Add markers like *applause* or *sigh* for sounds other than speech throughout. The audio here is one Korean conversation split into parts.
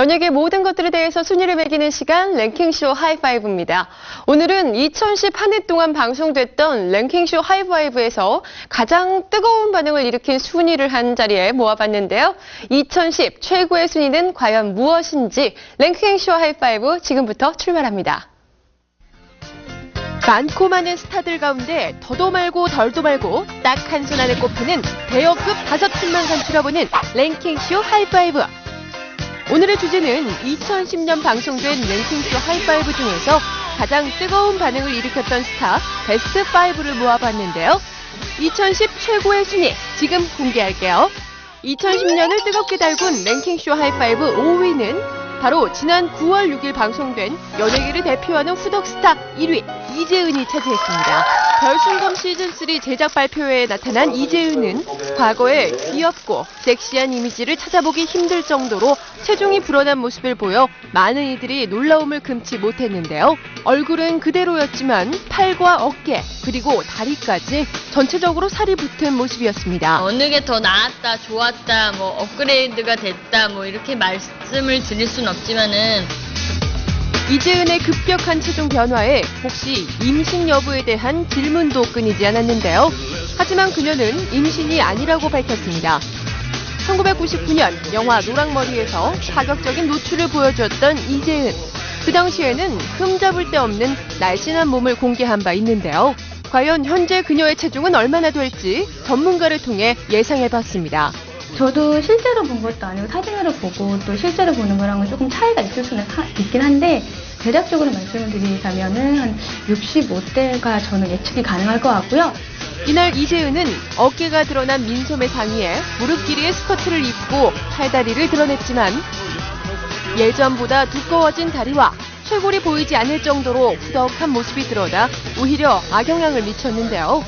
연예계 모든 것들에 대해서 순위를 매기는 시간 랭킹쇼 하이파이브입니다. 오늘은 2010 한 해 동안 방송됐던 랭킹쇼 하이파이브에서 가장 뜨거운 반응을 일으킨 순위를 한 자리에 모아봤는데요. 2010 최고의 순위는 과연 무엇인지 랭킹쇼 하이파이브 지금부터 출발합니다. 많고 많은 스타들 가운데 더도 말고 덜도 말고 딱 한 손 안에 꼽히는 대여급 다섯 팀만 간추려보는 랭킹쇼 하이파이브. 오늘의 주제는 2010년 방송된 랭킹쇼 하이파이브 중에서 가장 뜨거운 반응을 일으켰던 스타 베스트 5를 모아봤는데요. 2010 최고의 순위 지금 공개할게요. 2010년을 뜨겁게 달군 랭킹쇼 하이파이브 5위는 바로 지난 9월 6일 방송된 연예계를 대표하는 후덕스타 1위 이재은이 차지했습니다. 결승검 시즌3 제작 발표회에 나타난 이재은은 과거에 귀엽고 섹시한 이미지를 찾아보기 힘들 정도로 체중이 불어난 모습을 보여 많은 이들이 놀라움을 금치 못했는데요. 얼굴은 그대로였지만 팔과 어깨 그리고 다리까지 전체적으로 살이 붙은 모습이었습니다. 어느 게 더 나았다, 좋았다, 뭐 업그레이드가 됐다, 뭐 이렇게 말씀을 드릴 순 없지만은 이재은의 급격한 체중 변화에 혹시 임신 여부에 대한 질문도 끊이지 않았는데요. 하지만 그녀는 임신이 아니라고 밝혔습니다. 1999년 영화 노랑머리에서 파격적인 노출을 보여주었던 이재은. 그 당시에는 흠잡을 데 없는 날씬한 몸을 공개한 바 있는데요. 과연 현재 그녀의 체중은 얼마나 될지 전문가를 통해 예상해봤습니다. 저도 실제로 본 것도 아니고 사진으로 보고 또 실제로 보는 거랑은 조금 차이가 있을 수는 하- 있긴 한데 대략적으로 말씀을 드리자면은 한 65대가 저는 예측이 가능할 것 같고요. 이날 이재은은 어깨가 드러난 민소매 상의에 무릎 길이의 스커트를 입고 팔다리를 드러냈지만 예전보다 두꺼워진 다리와 쇄골이 보이지 않을 정도로 후덕한 모습이 드러나 오히려 악영향을 미쳤는데요.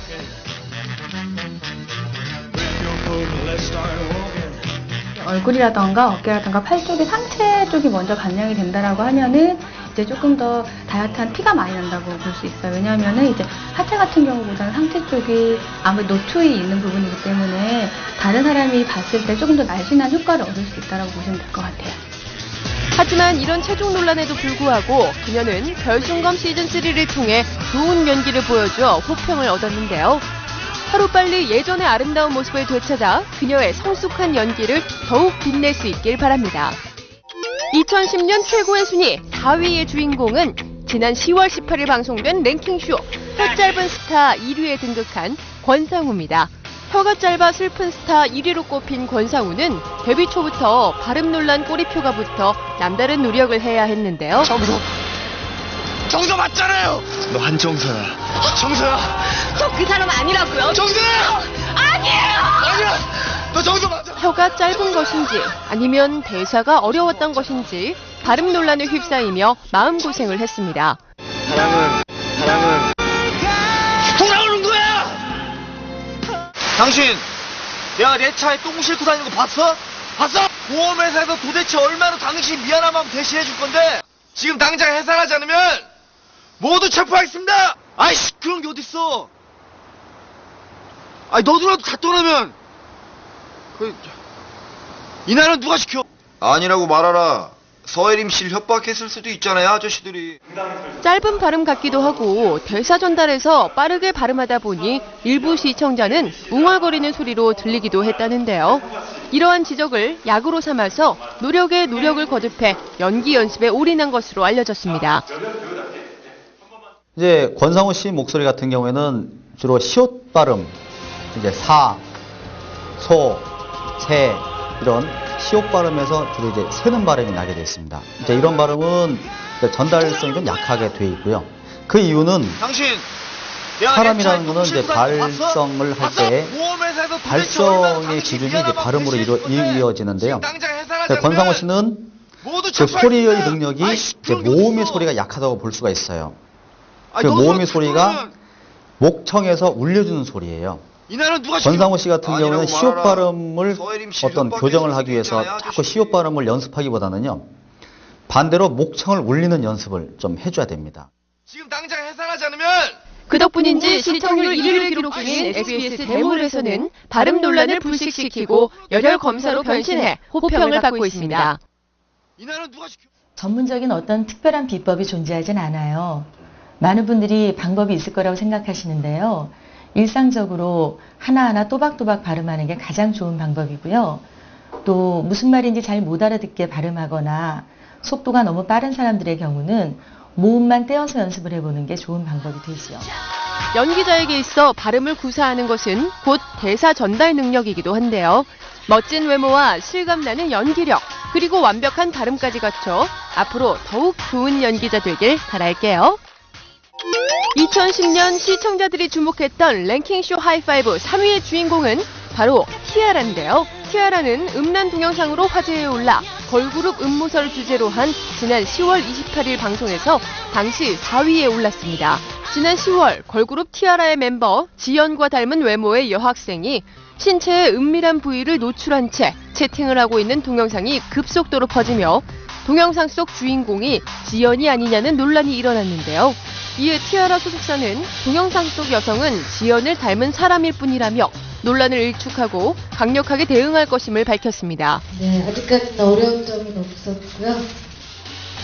얼굴이라던가 어깨라던가 팔 쪽에 상체 쪽이 먼저 감량이 된다라고 하면은 이제 조금 더 다이어트한 티가 많이 난다고 볼 수 있어요. 왜냐하면은 이제 하체 같은 경우보다는 상체 쪽이 아무래도 노출이 있는 부분이기 때문에 다른 사람이 봤을 때 조금 더 날씬한 효과를 얻을 수 있다라고 보시면 될 것 같아요. 하지만 이런 체중 논란에도 불구하고 그녀는 결승검 시즌3를 통해 좋은 연기를 보여줘 호평을 얻었는데요. 하루빨리 예전의 아름다운 모습을 되찾아 그녀의 성숙한 연기를 더욱 빛낼 수 있길 바랍니다. 2010년 최고의 순위 4위의 주인공은 지난 10월 18일 방송된 랭킹쇼 혀 짧은 스타 1위에 등극한 권상우입니다. 혀가 짧아 슬픈 스타 1위로 꼽힌 권상우는 데뷔 초부터 발음 논란 꼬리표가 붙어 남다른 노력을 해야 했는데요. 정서 맞잖아요 너 한정서야 정서야 저 그 사람 아니라고요? 정서야 아니에요! 아니야 너 정서 맞아 혀가 짧은 것인지 아니면 대사가 어려웠던 것인지 발음 논란에 휩싸이며 마음고생을 했습니다. 사랑은 사랑은 돌아오는 거야 당신 내가 내 차에 똥 싣고 다니는 거 봤어? 봤어? 보험회사에서 도대체 얼마나 당신 미안한 마음 대신해 줄 건데 지금 당장 해산하지 않으면 모두 체포하겠습니다! 아이씨 그런 게 어딨어! 아니 너도라도 다 떠나면 그 이날은 누가 지켜? 아니라고 말하라. 서혜림 씨를 협박했을 수도 있잖아요 아저씨들이. 짧은 발음 같기도 하고 대사 전달에서 빠르게 발음하다 보니 일부 시청자는 웅얼거리는 소리로 들리기도 했다는데요. 이러한 지적을 약으로 삼아서 노력에 노력을 거듭해 연기 연습에 올인한 것으로 알려졌습니다. 이제 권상우 씨 목소리 같은 경우에는 주로 시옷 발음, 이제 사, 소, 세 이런 시옷 발음에서 주로 이제 새는 발음이 나게 되어 있습니다. 이제 이런 발음은 전달성이 좀 약하게 되어 있고요. 그 이유는 당신 사람이라는 거는 이제? 발성을 할? 때 발성의 기준이 이제 발음으로 이루, 해산하지 그 권상우 씨는 그. 소리의 능력이 이제 게 모음의? 소리가 약하다고 볼 수가 있어요. 아니, 그다 소리가 목청에서 울려주는 소리예요. 권상우 씨 같은 경우는 시옷. 발음을 어떤 교정을 하기 위해서 자꾸. 시옷 발음을 연습하기보다는요. 반대로 목청을 울리는 연습을 좀 해줘야 됩니다. 지금 당장 해산하지 않으면 그 덕분인지 시청률 1위를 기록 중인 SBS 대물에서는 발음 논란을 불식시키고 열혈 검사로 변신해 호평을 받고 있습니다. 이날은 누가 지켜? 전문적인 어떤 특별한 비법이 존재하진 않아요. 많은 분들이 방법이 있을 거라고 생각하시는데요. 일상적으로 하나하나 또박또박 발음하는 게 가장 좋은 방법이고요. 또 무슨 말인지 잘 못 알아듣게 발음하거나 속도가 너무 빠른 사람들의 경우는 모음만 떼어서 연습을 해보는 게 좋은 방법이 되죠. 연기자에게 있어 발음을 구사하는 것은 곧 대사 전달 능력이기도 한데요. 멋진 외모와 실감나는 연기력, 그리고 완벽한 발음까지 갖춰 앞으로 더욱 좋은 연기자 되길 바랄게요. 2010년 시청자들이 주목했던 랭킹쇼 하이파이브 3위의 주인공은 바로 티아라인데요. 티아라는 음란 동영상으로 화제에 올라 걸그룹 음모설 주제로 한 지난 10월 28일 방송에서 당시 4위에 올랐습니다. 지난 10월 걸그룹 티아라의 멤버 지연과 닮은 외모의 여학생이 신체의 은밀한 부위를 노출한 채 채팅을 하고 있는 동영상이 급속도로 퍼지며 동영상 속 주인공이 지연이 아니냐는 논란이 일어났는데요. 이에 티아라 소속사는 동영상 속 여성은 지연을 닮은 사람일 뿐이라며 논란을 일축하고 강력하게 대응할 것임을 밝혔습니다. 네, 아직까지는 어려운 점은 없었고요.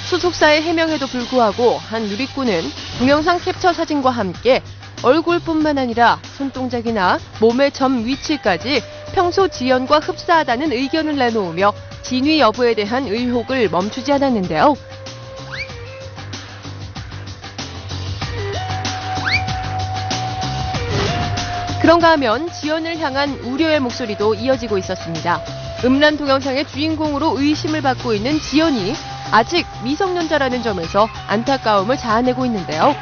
소속사의 해명에도 불구하고 한 누리꾼은 동영상 캡처 사진과 함께 얼굴뿐만 아니라 손동작이나 몸의 점 위치까지 평소 지연과 흡사하다는 의견을 내놓으며 진위 여부에 대한 의혹을 멈추지 않았는데요. 그런가 하면 지연을 향한 우려의 목소리도 이어지고 있었습니다. 음란 동영상의 주인공으로 의심을 받고 있는 지연이 아직 미성년자라는 점에서 안타까움을 자아내고 있는데요.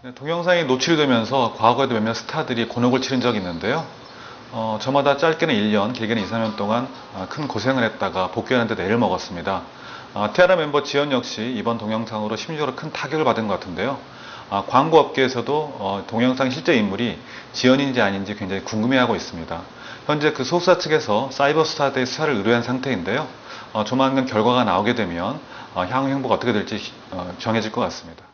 네, 동영상이 노출되면서 과거에도 몇몇 스타들이 곤혹을 치른 적이 있는데요. 어, 저마다 짧게는 1년, 길게는 2, 3년 동안 어, 큰 고생을 했다가 복귀하는 데 애를 먹었습니다. 어, 티아라 멤버 지연 역시 이번 동영상으로 심리적으로 큰 타격을 받은 것 같은데요. 아, 광고 업계에서도 어, 동영상 실제 인물이 지연인지 아닌지 굉장히 궁금해하고 있습니다. 현재 그 소수사 측에서 사이버 스타드의 수사를 의뢰한 상태인데요. 어, 조만간 결과가 나오게 되면 어, 향후 행보가 어떻게 될지 어, 정해질 것 같습니다.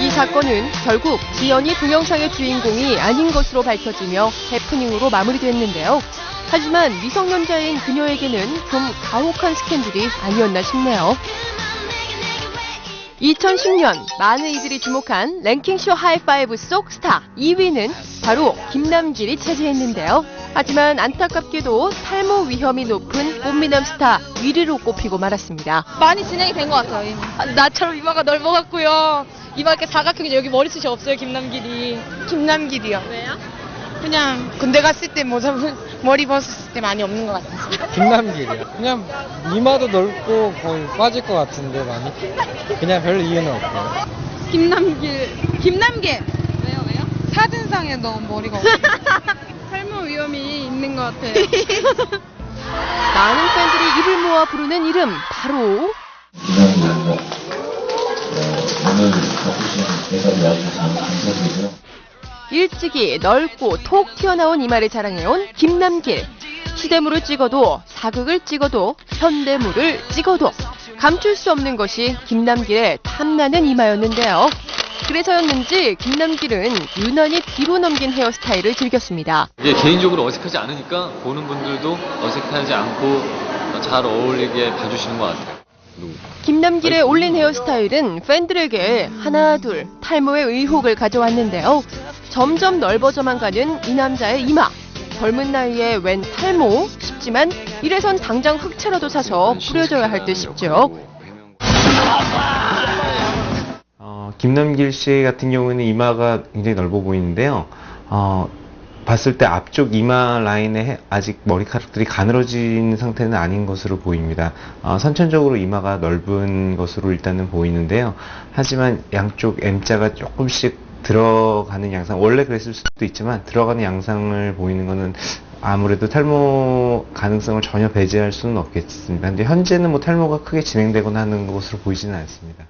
이 사건은 결국 지연이 동영상의 주인공이 아닌 것으로 밝혀지며 해프닝으로 마무리됐는데요. 하지만 미성년자인 그녀에게는 좀 가혹한 스캔들이 아니었나 싶네요. 2010년 많은 이들이 주목한 랭킹쇼 하이파이브 속 스타 2위는 바로 김남길이 차지했는데요. 하지만 안타깝게도 탈모 위험이 높은 꽃미남 스타 1위로 꼽히고 말았습니다. 많이 진행이 된 것 같아요. 이미. 아, 나처럼 이마가 넓어갖고요. 이마 이렇게 사각형이 여기 머리숱이 없어요, 김남길이. 김남길이요. 왜요? 그냥 군대 갔을 때 모자 머리 벗었을 때 많이 없는 것 같아서. 김남길이요. 그냥 이마도 넓고 거의 빠질 것 같은데 많이. 그냥 별 이유는 없고요. 김남길. 김남길. 왜요, 왜요? 사진상에 너무 머리가 없어. 탈모 *laughs* 위험이 있는 것 같아요. *laughs* 많은 팬들이 입을 모아 부르는 이름 바로 일찍이 넓고 톡 튀어나온 이마를 자랑해온 김남길. 시대물을 찍어도 사극을 찍어도 현대물을 찍어도 감출 수 없는 것이 김남길의 탐나는 이마였는데요. 그래서였는지 김남길은 유난히 뒤로 넘긴 헤어스타일을 즐겼습니다. 이게 개인적으로 어색하지 않으니까 보는 분들도 어색하지 않고 잘 어울리게 봐주시는 것 같아요. 김남길의 올린 헤어스타일은 팬들에게 하나 둘 탈모의 의혹을 가져왔는데요. 점점 넓어져만 가는 이 남자의 이마. 젊은 나이에 웬 탈모 싶지만 이래선 당장 흑채라도 사서 뿌려줘야 할 듯 싶죠. 어, 김남길 씨 같은 경우는 이마가 굉장히 넓어 보이는데요. 어, 봤을 때 앞쪽 이마 라인에 해- 아직 머리카락들이 가늘어진 상태는 아닌 것으로 보입니다. 어, 선천적으로 이마가 넓은 것으로 일단은 보이는데요. 하지만 양쪽 M자가 조금씩 들어가는 양상, 원래 그랬을 수도 있지만 들어가는 양상을 보이는 것은 아무래도 탈모 가능성을 전혀 배제할 수는 없겠습니다. 근데 현재는 뭐 탈모가 크게 진행되거나 하는 것으로 보이지는 않습니다.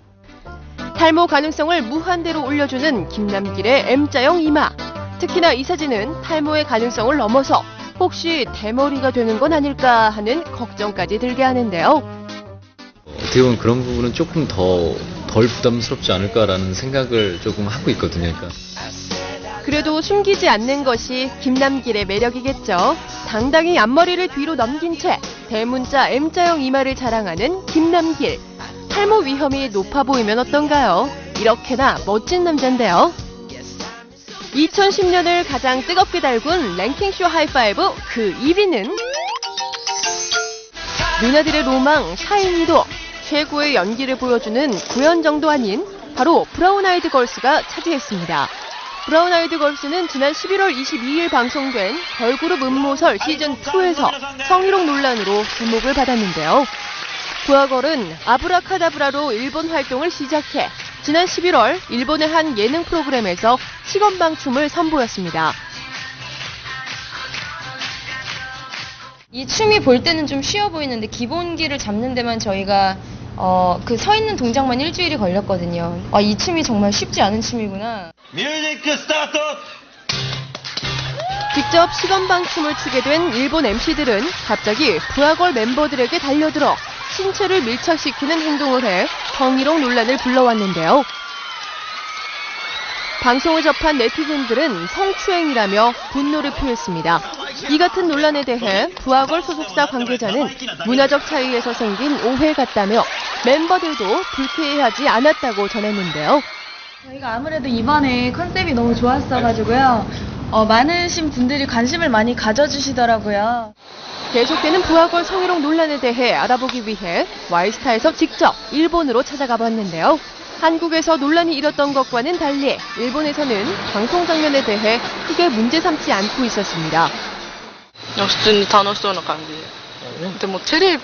탈모 가능성을 무한대로 올려주는 김남길의 M자형 이마. 특히나 이 사진은 탈모의 가능성을 넘어서 혹시 대머리가 되는 건 아닐까 하는 걱정까지 들게 하는데요. 어떻게 보면 그런 부분은 조금 더 덜 부담스럽지 않을까라는 생각을 조금 하고 있거든요. 그러니까 그래도 숨기지 않는 것이 김남길의 매력이겠죠. 당당히 앞머리를 뒤로 넘긴 채 대문자 M자형 이마를 자랑하는 김남길. 탈모 위험이 높아 보이면 어떤가요? 이렇게나 멋진 남잔데요. 2010년을 가장 뜨겁게 달군 랭킹쇼 하이파이브 그 1위는 누나들의 로망 샤이니도 최고의 연기를 보여주는 구현 정도 아닌 바로 브라운 아이드 걸스가 차지했습니다. 브라운 아이드 걸스는 지난 11월 22일 방송된 걸그룹 음모설 시즌2에서 성희롱 논란으로 주목을 받았는데요. 부하걸은 아브라카다브라로 일본 활동을 시작해 지난 11월 일본의 한 예능 프로그램에서 시건방춤을 선보였습니다. 이 춤이 볼 때는 좀 쉬워 보이는데 기본기를 잡는 데만 저희가 어, 그 서 있는 동작만 일주일이 걸렸거든요. 아, 이 춤이 정말 쉽지 않은 춤이구나. 뮤직 스타트! 직접 시건방 춤을 추게 된 일본 MC들은 갑자기 부하걸 멤버들에게 달려들어 신체를 밀착시키는 행동을 해 성희롱 논란을 불러왔는데요. 방송을 접한 네티즌들은 성추행이라며 분노를 표했습니다. 이 같은 논란에 대해 부하걸 소속사 관계자는 문화적 차이에서 생긴 오해 같다며 멤버들도 불쾌해하지 않았다고 전했는데요. 저희가 아무래도 이번에 컨셉이 너무 좋았어가지고요. 어, 많으신 분들이 관심을 많이 가져주시더라고요. 계속되는 부하걸 성희롱 논란에 대해 알아보기 위해 와이스타에서 직접 일본으로 찾아가 봤는데요. 한국에서 논란이 일었던 것과는 달리 일본에서는 방송 장면에 대해 크게 문제 삼지 않고 있었습니다. 普通に楽しそうな感じで。でもテレビ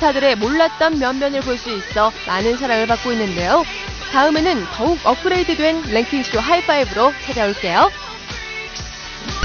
스타들의 몰랐던 면면을 볼 수 있어 많은 사랑을 받고 있는데요. 다음에는 더욱 업그레이드된 랭킹쇼 하이파이브로 찾아올게요.